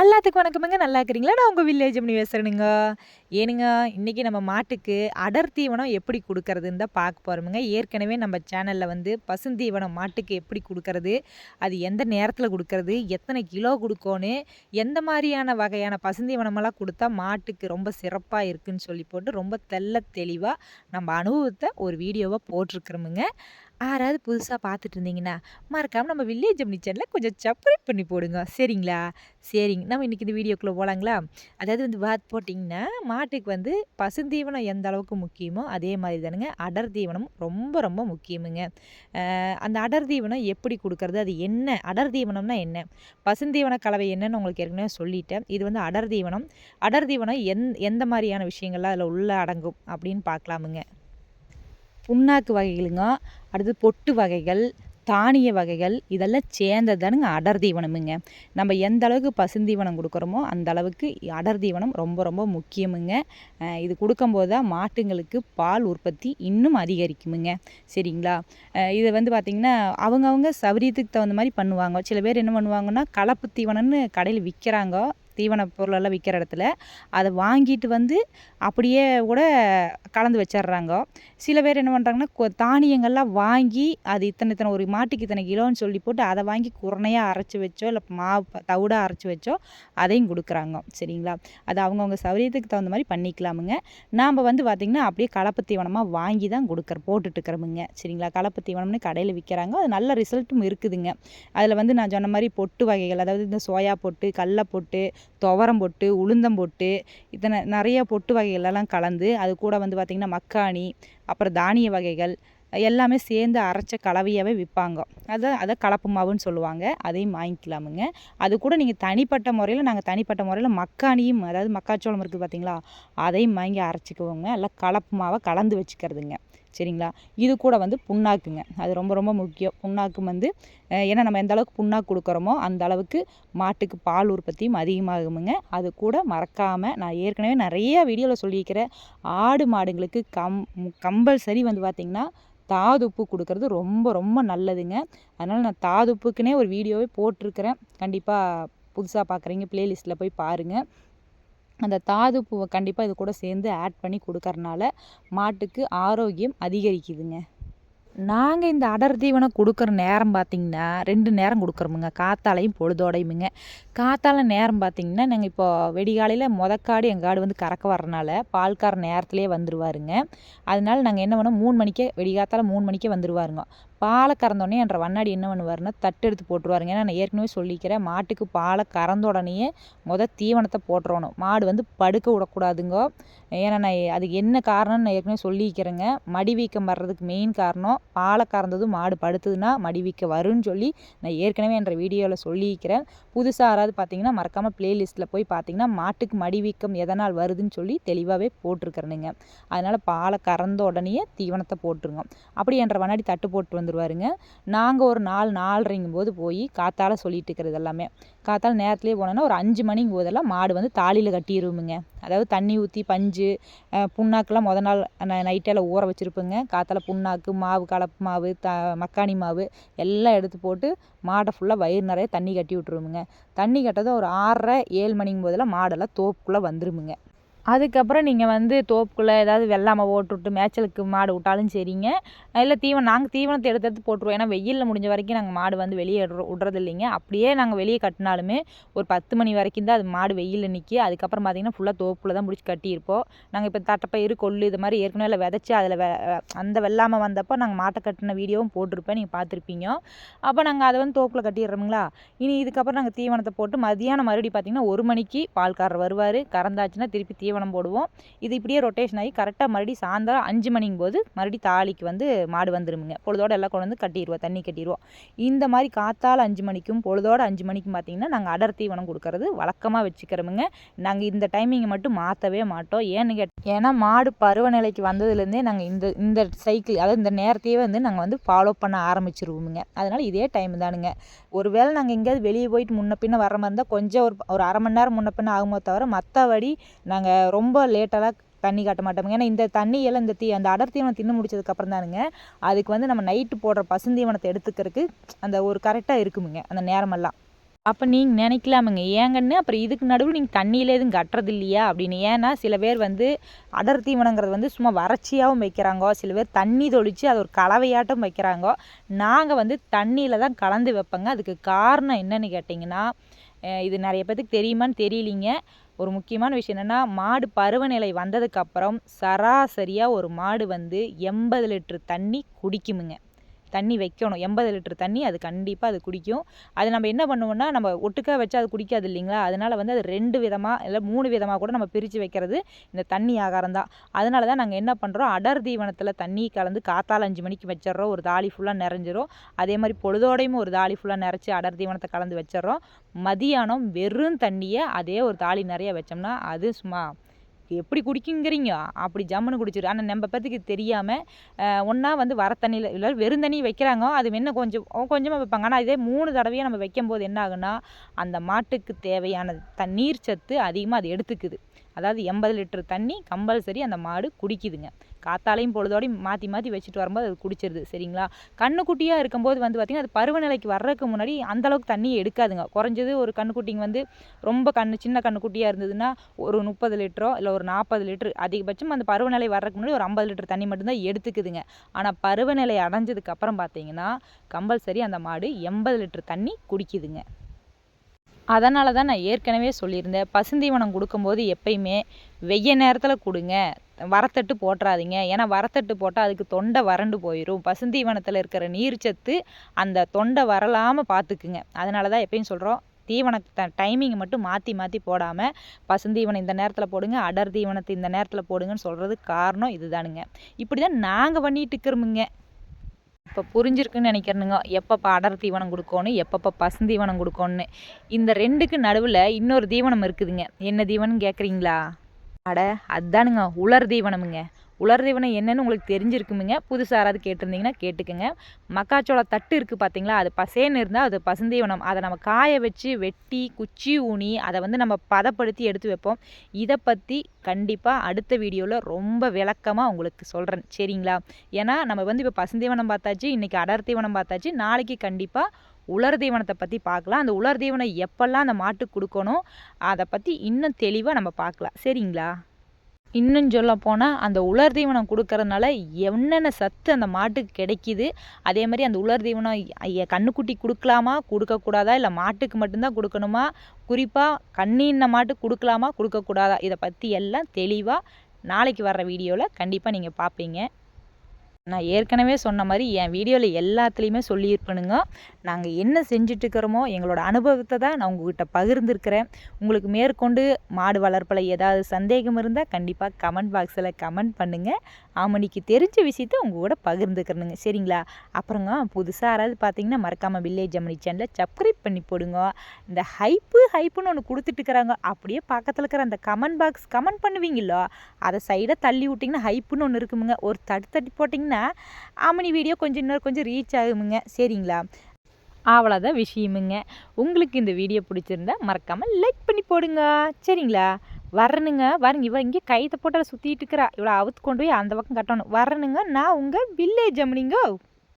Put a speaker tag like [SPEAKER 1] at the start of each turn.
[SPEAKER 1] எல்லாத்துக்கும் வணக்கமுங்க. நல்லா இருக்கிறீங்களா? நான் உங்கள் வில்லேஜ் பண்ணி பேசுகிறேனுங்க ஏனுங்க இன்றைக்கி நம்ம மாட்டுக்கு அடர் தீவனம் எப்படி கொடுக்கறதுன்னு தான் பார்க்க போகிறோமுங்க ஏற்கனவே நம்ம சேனலில் வந்து பசுந்தீவனம் மாட்டுக்கு எப்படி கொடுக்கறது அது எந்த நேரத்தில் கொடுக்கறது எத்தனை கிலோ கொடுக்கணும் எந்த மாதிரியான வகையான பசுந்தீவனமெல்லாம் கொடுத்தா மாட்டுக்கு ரொம்ப சிறப்பாக இருக்குன்னு சொல்லி போட்டு ரொம்ப தெல்ல தெளிவாக நம்ம அனுபவத்தை ஒரு வீடியோவாக போட்டிருக்கிறோமுங்க. யாராவது புதுசாக பார்த்துட்டு இருந்தீங்கன்னா மறக்காமல் நம்ம வில்லேஜ் அம்னி சேனலை கொஞ்சம் சப்ஸ்கிரைப் பண்ணி போடுங்க. சரிங்களா? சரிங்க. நம்ம இன்றைக்கி இந்த வீடியோக்குள்ளே போகலாங்களா அதாவது வந்து பாத் போட்டிங்கன்னா மாட்டுக்கு வந்து பசுந்தீவனம் எந்த அளவுக்கு முக்கியமோ அதே மாதிரி தானுங்க. அடர் தீவனம் ரொம்ப ரொம்ப முக்கியமுங்க. அந்த அடர் தீவனம் எப்படி கொடுக்கறது? அது என்ன? அடர் தீவனம்னா என்ன? பசுந்தீவன கலவை என்னன்னு உங்களுக்கு ஏற்கனவே சொல்லிட்டேன். இது வந்து அடர் தீவனம். அடர் தீவனம் எந் எந்த மாதிரியான விஷயங்கள்லாம் அதில் உள்ள அடங்கும் அப்படின்னு பார்க்கலாமுங்க. புண்ணாக்கு வகைகளுங்க. அடுத்து பொட்டு வகைகள் தானிய வகைகள் இதெல்லாம் சேர்ந்தது தானுங்க அடர் தீவனமுங்க. நம்ம எந்த அளவுக்கு பசுந்தீவனம் கொடுக்குறோமோ அந்த அளவுக்கு அடர் தீவனம் ரொம்ப ரொம்ப முக்கியமுங்க. இது கொடுக்கும்போது தான் மாட்டுங்களுக்கு பால் உற்பத்தி இன்னும் அதிகரிக்குமுங்க. சரிங்களா? இதை வந்து பார்த்திங்கன்னா அவங்கவுங்க சௌரியத்துக்கு தகுந்த மாதிரி பண்ணுவாங்க. சில பேர் என்ன பண்ணுவாங்கன்னா கலப்பு தீவனம்னு கடையில் விற்கிறாங்க தீவன பொருளெல்லாம் விற்கிற இடத்துல அதை வாங்கிட்டு வந்து அப்படியே கூட கலந்து வச்சிட்றாங்க. சில பேர் என்ன பண்ணுறாங்கன்னா தானியங்கள்லாம் வாங்கி அது இத்தனை இத்தனை ஒரு மாட்டுக்கு இத்தனை கிலோன்னு சொல்லி போட்டு அதை வாங்கி குரணையாக அரைச்சி வச்சோ இல்லை மாவு தவிடாக அரைச்சி வச்சோ அதையும் கொடுக்குறாங்க. சரிங்களா? அது அவங்கவுங்க சௌரியத்துக்கு தகுந்த மாதிரி பண்ணிக்கலாமுங்க. நாம் வந்து பார்த்திங்கன்னா அப்படியே கலப்பு தீவனமாக வாங்கி தான் கொடுக்குற போட்டுட்ருக்குறோமுங்க சரிங்களா? கலப்பு தீவனம்னு கடையில் விற்கிறாங்க அது நல்ல ரிசல்ட்டும் இருக்குதுங்க. அதில் வந்து நான் சொன்ன மாதிரி பொட்டு வகைகள் அதாவது இந்த சோயா பொட்டு கடல பொட்டு துவரம் பொட்டு உளுந்தம் பொட்டு இத்தனை நிறைய பொட்டு வகைகளெல்லாம் கலந்து அது கூட வந்து பார்த்திங்கன்னா மக்காணி அப்புறம் தானிய வகைகள் எல்லாமே சேர்ந்து அரைச்ச கலவையாகவே விற்பாங்க. அதை அதை கலப்பு மாவுன்னு சொல்லுவாங்க. அதையும் வாங்கிக்கலாமுங்க. அது கூட நீங்கள் தனிப்பட்ட முறையில் நாங்கள் தனிப்பட்ட முறையில் மக்காணியும் அதாவது மக்காச்சோளம் இருக்குது பார்த்தீங்களா அதையும் வாங்கி அரைச்சிக்குவோங்க. எல்லாம் கலப்பு மாவை கலந்து வச்சுக்கிறதுங்க. சரிங்களா? இது கூட வந்து புண்ணாக்குங்க. அது ரொம்ப ரொம்ப முக்கியம். புண்ணாக்கு வந்து ஏன்னா நம்ம எந்த அளவுக்கு புண்ணாக்கு கொடுக்குறோமோ அந்த அளவுக்கு மாட்டுக்கு பால் உற்பத்தியும் அதிகமாகுமுங்க. அது கூட மறக்காமல் நான் ஏற்கனவே நிறைய வீடியோவில் சொல்லியிருக்கிறேன். ஆடு மாடுங்களுக்கு கம் கம்பல்சரி வந்து பார்த்திங்கன்னா தாதுப்பு கொடுக்கறது ரொம்ப ரொம்ப நல்லதுங்க. அதனால் நான் தாதுப்புக்குனே ஒரு வீடியோவே போட்டிருக்கிறேன். கண்டிப்பாக புதுசாக பார்க்குறீங்க ப்ளேலிஸ்ட்டில் போய் பாருங்கள் அந்த தாது பூவை கண்டிப்பாக இது கூட சேர்ந்து ஆட் பண்ணி கொடுக்கறனால மாட்டுக்கு ஆரோக்கியம் அதிகரிக்குதுங்க. நாங்கள் இந்த அடர் தீவனம் கொடுக்குற நேரம் பார்த்திங்கன்னா ரெண்டு நேரம் கொடுக்குறோமுங்க. காத்தாலையும் பொழுதோடையுமுங்க. காத்தால நேரம் பார்த்திங்கன்னா நாங்கள் இப்போ வெடிகாலையில் முதக்காடு எங்கள் ஆடு வந்து கறக்க வர்றனால பால்கார நேரத்துலேயே வந்துடுவாருங்க அதனால நாங்கள் என்ன பண்ணோம்? மூணு மணிக்கே வெடிகாத்தால மூணு மணிக்கே வந்துடுவாருங்க பாலை கறந்தோடனே என்ற வண்ணாடி என்ன பண்ணுவாருன்னா தட்டு எடுத்து போட்டுருவாருங்க. ஏன்னா நான் ஏற்கனவே சொல்லிக்கிறேன் மாட்டுக்கு பாலை கறந்த உடனேயே மொதல் தீவனத்தை போட்டுறணும் மாடு வந்து படுக்க விடக்கூடாதுங்க. ஏன்னா நான் அதுக்கு என்ன காரணம்னு நான் ஏற்கனவே சொல்லிக்கிறேங்க. மடி வீக்கம் வர்றதுக்கு மெயின் காரணம் பாலை கறந்ததும் மாடு படுத்துதுன்னா மடி வீக்கம் வரும்னு சொல்லி நான் ஏற்கனவே என்ற வீடியோவில் சொல்லிக்கிறேன். புதுசாக யாராவது பார்த்தீங்கன்னா மறக்காமல் ப்ளேலிஸ்ட்டில் போய் பார்த்தீங்கன்னா மாட்டுக்கு மடி வீக்கம் எதனால் வருதுன்னு சொல்லி தெளிவாகவே போட்டிருக்கிறேனுங்க. அதனால் பாலை கறந்த உடனேயே தீவனத்தை போட்டுருங்க. அப்படி என்ற வண்ணாடி தட்டு போட்டு வந்து வந்துடுவாருங்க நாங்கள் ஒரு நாலு நாலரைங்கும் போது போய் காத்தால் சொல்லிட்டு இருக்கிறது எல்லாமே. காத்தால் நேரத்துலேயே போனோன்னா ஒரு அஞ்சு மணிங்கும் போதெல்லாம் மாடு வந்து தாலியில் கட்டிடுவோமுங்க அதாவது தண்ணி ஊற்றி பஞ்சு புண்ணாக்கெல்லாம் முத நாள் நைட்டெல்லாம் ஊற வச்சுருப்போங்க. காத்தால புண்ணாக்கு மாவு கலப்பு மாவு த மக்காணி மாவு எல்லாம் எடுத்து போட்டு மாடை ஃபுல்லாக வயிறு நிறைய தண்ணி கட்டி விட்ருவோமுங்க தண்ணி கட்டதும் ஒரு ஆறரை ஏழு மணிங்கும் போதெல்லாம் மாடெல்லாம் தோப்புக்குள்ளே வந்துருமுங்க. அதுக்கப்புறம் நீங்கள் வந்து தோப்புக்குள்ளே ஏதாவது வெள்ளாமை போட்டுவிட்டு மேய்ச்சலுக்கு மாடு விட்டாலும் சரிங்க. இல்லை தீவனம் நாங்கள் தீவனத்தை எடுத்து எடுத்து போட்டுருவோம். ஏன்னா வெயிலில் முடிஞ்ச வரைக்கும் நாங்கள் மாடு வந்து வெளியே விடுறது இல்லைங்க அப்படியே நாங்கள் வெளியே கட்டினாலுமே ஒரு பத்து மணி வரைக்கும் தான் அது மாடு வெயிலில் நிற்கி அதுக்கப்புறம் பார்த்திங்கன்னா ஃபுல்லாக தோப்புக்குள்ளே தான் முடிச்சு கட்டியிருப்போம். நாங்கள் இப்போ தட்டைப்பயிறு கொள்ளு இது மாதிரி ஏற்கனவே விதைச்சி அதில் வெ அந்த வெள்ளாமை வந்தப்போ நாங்கள் மாட்டை கட்டின வீடியோவும் போட்டிருப்பேன். நீங்கள் பார்த்துருப்பீங்க அப்போ நாங்கள் அதை வந்து தோப்பில் கட்டிடுறோங்களா இனி இதுக்கப்புறம் நாங்கள் தீவனத்தை போட்டு மதியானம் மறுபடியும் பார்த்திங்கன்னா ஒரு மணிக்கு பால்காரர் வருவார். கறந்தாச்சுன்னா திருப்பி தீவனம் தீவனம் போடுவோம். இது இப்படியே ரொட்டேஷன் ஆகி கரெக்டாக மறுபடி சாயந்தரம் அஞ்சு மணிங்கும் போது மறுபடியும் தாலிக்கு வந்து மாடு வந்துருமுங்க. பொழுதோடு எல்லாம் கொண்டு வந்து கட்டிடுவோம் தண்ணி கட்டிடுவோம் இந்த மாதிரி காத்தால் அஞ்சு மணிக்கும் பொழுதோடு அஞ்சு மணிக்கும் பார்த்திங்கன்னா நாங்கள் அடர் தீவனம் கொடுக்கறது வழக்கமாக வச்சுக்கிறோமுங்க. நாங்கள் இந்த டைமிங்கை மட்டும் மாற்றவே மாட்டோம். ஏன்னு கேட் ஏன்னா மாடு பருவநிலைக்கு வந்ததுலேருந்தே நாங்கள் இந்த இந்த சைக்கிள் அதாவது இந்த நேரத்தையே வந்து நாங்கள் வந்து ஃபாலோ பண்ண ஆரம்பிச்சிருவோமுங்க. அதனால் இதே டைம் தானுங்க. ஒருவேளை நாங்கள் எங்கேயாவது வெளியே போயிட்டு முன்ன பின்ன வர மாதிரி இருந்தால் கொஞ்சம் ஒரு ஒரு அரை மணி நேரம் முன்ன பின்ன ஆகுமோ தவிர மற்றபடி நாங்கள் ரொம்ப லேட்டெல்லாம் தண்ணி காட்ட மாட்டோம். ஏன்னா இந்த தண்ணியெல்லாம் இந்த தீ அந்த அடர் தீவனம் தின்னு முடிச்சதுக்கப்புறம் தானுங்க அதுக்கு வந்து நம்ம நைட்டு போடுற பசுந்தீவனத்தை எடுத்துக்கிறதுக்கு அந்த ஒரு கரெக்டாக இருக்குமுங்க அந்த நேரமெல்லாம். அப்போ நீங்கள் நினைக்கலாமுங்க ஏங்கன்னு அப்புறம் இதுக்கு நடுவில் நீங்கள் தண்ணியில் எதுவும் கட்டுறது இல்லையா அப்படின்னு? ஏன்னா சில பேர் வந்து அடர் தீவனங்கிறது வந்து சும்மா வறட்சியாகவும் வைக்கிறாங்கோ சில பேர் தண்ணி தொளித்து அது ஒரு கலவையாட்டம் வைக்கிறாங்கோ நாங்கள் வந்து தண்ணியில் தான் கலந்து வைப்பேங்க. அதுக்கு காரணம் என்னன்னு கேட்டிங்கன்னா இது நிறைய பேத்துக்கு தெரியுமான்னு தெரியலிங்க. ஒரு முக்கியமான விஷயம் என்னென்னா மாடு பருவநிலை வந்ததுக்கப்புறம் சராசரியாக ஒரு மாடு வந்து எண்பது லிட்டர் தண்ணி குடிக்குமுங்க. தண்ணி வைக்கணும். எண்பது லிட்டர் தண்ணி அது கண்டிப்பாக அது குடிக்கும். அது நம்ம என்ன பண்ணுவோம்னா நம்ம ஒட்டுக்கா வச்சா அது குடிக்காது இல்லைங்களா? அதனால் வந்து அது ரெண்டு விதமாக இல்லை மூணு விதமாக கூட நம்ம பிரித்து வைக்கிறது இந்த தண்ணி ஆகாரம் தான். அதனால தான் நாங்கள் என்ன பண்ணுறோம் அடர் தீவனத்தில் தண்ணி கலந்து காத்தால் அஞ்சு மணிக்கு வச்சிடுறோம். ஒரு தாலி ஃபுல்லாக நிறைஞ்சிரும். அதே மாதிரி பொழுதோடையும் ஒரு தாலி ஃபுல்லாக நிறச்சி அடர் தீவனத்தை கலந்து வச்சிடுறோம். மதியானம் வெறும் தண்ணியை அதே ஒரு தாலி நிறைய வச்சோம்னா அது சும்மா எப்படி குடிக்குங்கிறீங்க? அப்படி ஜம்முன்னு குடிச்சிரு ஆனால் நம்ம பேத்துக்கு தெரியாமல் ஒன்றா வந்து வர தண்ணியில் இல்லை வெறும் தண்ணி வைக்கிறாங்க. அது என்ன கொஞ்சம் கொஞ்சமாக வைப்பாங்க. ஆனால் இதே மூணு தடவையாக நம்ம வைக்கும்போது என்ன ஆகுன்னா அந்த மாட்டுக்கு தேவையான தண்ணீர் சத்து அதிகமாக அது எடுத்துக்குது. அதாவது எண்பது லிட்டர் தண்ணி கம்பல்சரி அந்த மாடு குடிக்குதுங்க. காத்தாலையும் பொழுதோடையும் மாற்றி மாற்றி வச்சுட்டு வரும்போது அது குடிச்சிருது சரிங்களா? கண்ணுக்குட்டியாக இருக்கும்போது வந்து பார்த்திங்கன்னா அது பருவநிலைக்கு வர்றதுக்கு முன்னாடி அந்தளவுக்கு தண்ணியை எடுக்காதுங்க. குறைஞ்சது ஒரு கண்ணுக்குட்டிங்க வந்து ரொம்ப கண்ணு சின்ன கண்ணுக்குட்டியாக இருந்ததுன்னா ஒரு முப்பது லிட்டரோ இல்லை ஒரு நாற்பது லிட்டர் அதிகபட்சம் அந்த பருவநிலை வர்றதுக்கு முன்னாடி ஒரு ஐம்பது லிட்டர் தண்ணி மட்டும்தான் எடுத்துக்குதுங்க. ஆனால் பருவநிலை அடைஞ்சதுக்கப்புறம் பார்த்தீங்கன்னா கம்பல்சரி அந்த மாடு எண்பது லிட்டர் தண்ணி குடிக்குதுங்க. அதனால தான் நான் ஏற்கனவே சொல்லியிருந்தேன். பசுந்தீவனம் கொடுக்கும்போது எப்பயுமே வெய்ய நேரத்தில் கொடுங்க. வரத்தட்டு போட்டுறாதீங்க. ஏன்னா வரத்தட்டு போட்டால் அதுக்கு தொண்டை வறண்டு போயிடும் பசுந்தீவனத்தில் இருக்கிற நீர்ச்சத்து அந்த தொண்டை வரலாமல் பார்த்துக்குங்க அதனால தான் எப்பயும் சொல்கிறோம் தீவனத்தை டைமிங் மட்டும் மாற்றி மாற்றி போடாமல் பசுந்தீவனம் இந்த நேரத்தில் போடுங்க அடர் தீவனத்தை இந்த நேரத்தில் போடுங்கன்னு சொல்கிறதுக்கு காரணம் இதுதானுங்க. இப்படி தான் நாங்கள் பண்ணிட்டு இருக்கிறோமுங்க. இப்போ புரிஞ்சிருக்குன்னு நினைக்கிறேனுங்க. எப்பப்போ அடர் தீவனம் கொடுக்கணும் எப்பப்போ பசுந்தீவனம் கொடுக்கணும்னு இந்த ரெண்டுக்கு நடுவில் இன்னொரு தீவனம் இருக்குதுங்க. என்ன தீவனம் கேட்குறீங்களா அட அதானுங்க உலர் தீவனமுங்க. உலர் தீவனம் என்னன்னு உங்களுக்கு தெரிஞ்சிருக்குமுங்க. புதுசாக யாராவது கேட்டிருந்தீங்கன்னா கேட்டுக்கோங்க. மக்காச்சோள தட்டு இருக்குது பார்த்தீங்களா அது பசேன்னு இருந்தால் அது பசுந்தீவனம். அதை நம்ம காய வச்சு வெட்டி குச்சி ஊனி அதை வந்து நம்ம பதப்படுத்தி எடுத்து வைப்போம். இதை பற்றி கண்டிப்பாக அடுத்த வீடியோவில் ரொம்ப விளக்கமாக உங்களுக்கு சொல்கிறேன் சரிங்களா? ஏன்னா நம்ம வந்து இப்போ பசுந்தீவனம் பார்த்தாச்சு இன்றைக்கி அடர் தீவனம் பார்த்தாச்சு. நாளைக்கு கண்டிப்பாக உலர் தீவனத்தை பற்றி பார்க்கலாம். அந்த உலர் தீவனம் எப்பெல்லாம் அந்த மாட்டுக்கு கொடுக்கணும் அதை பற்றி இன்னும் தெளிவாக நம்ம பார்க்கலாம். சரிங்களா? இன்னும் சொல்ல போனால் அந்த உலர் தீவனம் கொடுக்கறதுனால என்னென்ன சத்து அந்த மாட்டுக்கு கிடைக்கிது அதே மாதிரி அந்த உலர் தீவனம் கண்ணுக்குட்டி கொடுக்கலாமா கொடுக்கக்கூடாதா இல்லை மாட்டுக்கு மட்டும்தான் கொடுக்கணுமா? குறிப்பாக கண்ணின்ன மாட்டுக்கு கொடுக்கலாமா கொடுக்கக்கூடாதா? இதை பற்றி எல்லாம் தெளிவாக நாளைக்கு வர்ற வீடியோவில் கண்டிப்பாக நீங்கள் பார்ப்பீங்க நான் ஏற்கனவே சொன்ன மாதிரி என் வீடியோவில் எல்லாத்துலேயுமே சொல்லியிருப்பேனுங்க நாங்கள் என்ன செஞ்சுட்டு இருக்கிறோமோ எங்களோட அனுபவத்தை தான் நான் உங்ககிட்ட பகிர்ந்துருக்கிறேன். உங்களுக்கு மேற்கொண்டு மாடு வளர்ப்பில் ஏதாவது சந்தேகம் இருந்தால் கண்டிப்பாக கமெண்ட் பாக்ஸில் கமெண்ட் பண்ணுங்கள் ஆமணிக்கு தெரிஞ்ச விஷயத்த உங்கள் கூட பகிர்ந்துக்கிறனுங்க சரிங்களா? அப்புறங்க புதுசாக யாராவது பார்த்தீங்கன்னா மறக்காமல் வில்லேஜ் அமணி சேனலை சப்ஸ்கிரைப் பண்ணி போடுங்க. இந்த ஹைப்பு ஹைப்புன்னு ஒன்று கொடுத்துட்டுருக்குறாங்க. அப்படியே பக்கத்தில் இருக்கிற அந்த கமெண்ட் பாக்ஸ் கமெண்ட் பண்ணுவீங்களோ அதை சைடாக தள்ளி விட்டிங்கன்னா ஹைப்புன்னு ஒன்று இருக்குமுங்க. ஒரு தட்டு தட்டி போட்டிங்கன்னா ஆமணி வீடியோ கொஞ்சம் இன்னொரு கொஞ்சம் ரீச் ஆகுமுங்க. சரிங்களா? அவ்வளோதான் விஷயமுங்க. உங்களுக்கு இந்த வீடியோ பிடிச்சிருந்தா மறக்காமல் லைக் பண்ணி போடுங்க. சரிங்களா? வரணுங்க. வரங்க இவள் இங்கே கைத்தை போட்டால் சுற்றிட்டு இருக்கிறா. இவ்வளோ அவுத்து கொண்டு போய் அந்த பக்கம் கட்டணும். வரணுங்க. நான் உங்கள் வில்லேஜ் அம்மனிங்கோ